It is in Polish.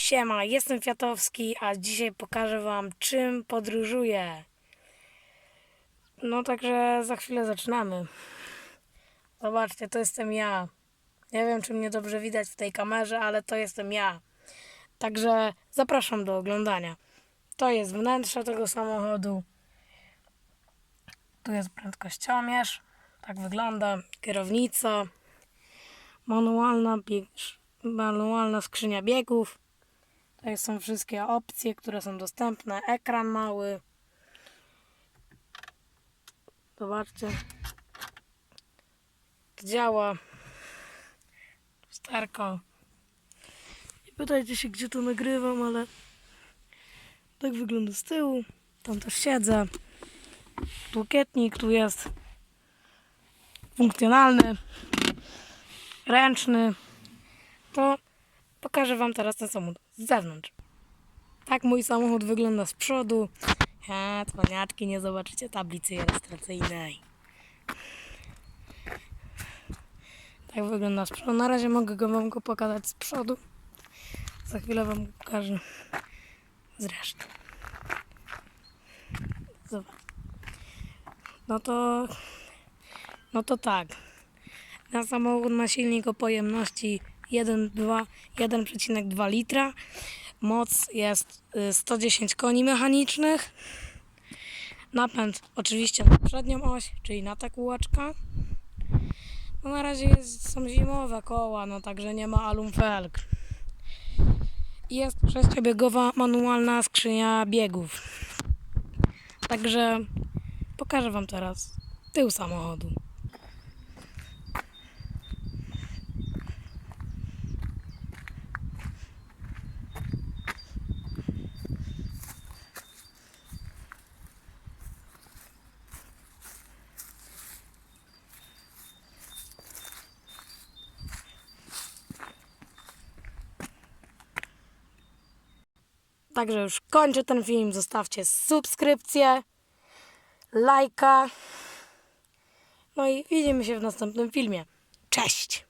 Siema, jestem Kwiatowski, a dzisiaj pokażę Wam, czym podróżuję. No także za chwilę zaczynamy. Zobaczcie, to jestem ja. Nie wiem, czy mnie dobrze widać w tej kamerze, ale to jestem ja. Także zapraszam do oglądania. To jest wnętrze tego samochodu. Tu jest prędkościomierz. Tak wygląda. Kierownica. Manualna, manualna skrzynia biegów. Tutaj są wszystkie opcje, które są dostępne. Ekran mały. Zobaczcie. Działa. Lusterko. Nie pytajcie się, gdzie to nagrywam, ale tak wygląda z tyłu. Tam też siedzę. Tłokietnik tu jest funkcjonalny, ręczny. To pokażę Wam teraz ten samochód z zewnątrz. Tak mój samochód wygląda z przodu. A, cwaniaczki, nie zobaczycie tablicy rejestracyjnej. Tak wygląda z przodu. Na razie mogę go Wam go pokazać z przodu. Za chwilę Wam go pokażę zresztą. Zobacz. No to... No to tak. Na samochód ma silnik o pojemności 1,2 1,2 litra. Moc jest y, 110 koni mechanicznych. Napęd oczywiście na przednią oś, czyli na ta kółeczka. No na razie jest, są zimowe koła, no także nie ma alumfelg. Jest sześciobiegowa manualna skrzynia biegów. Także pokażę Wam teraz tył samochodu. Także już kończę ten film. Zostawcie subskrypcję, lajka. No i widzimy się w następnym filmie. Cześć!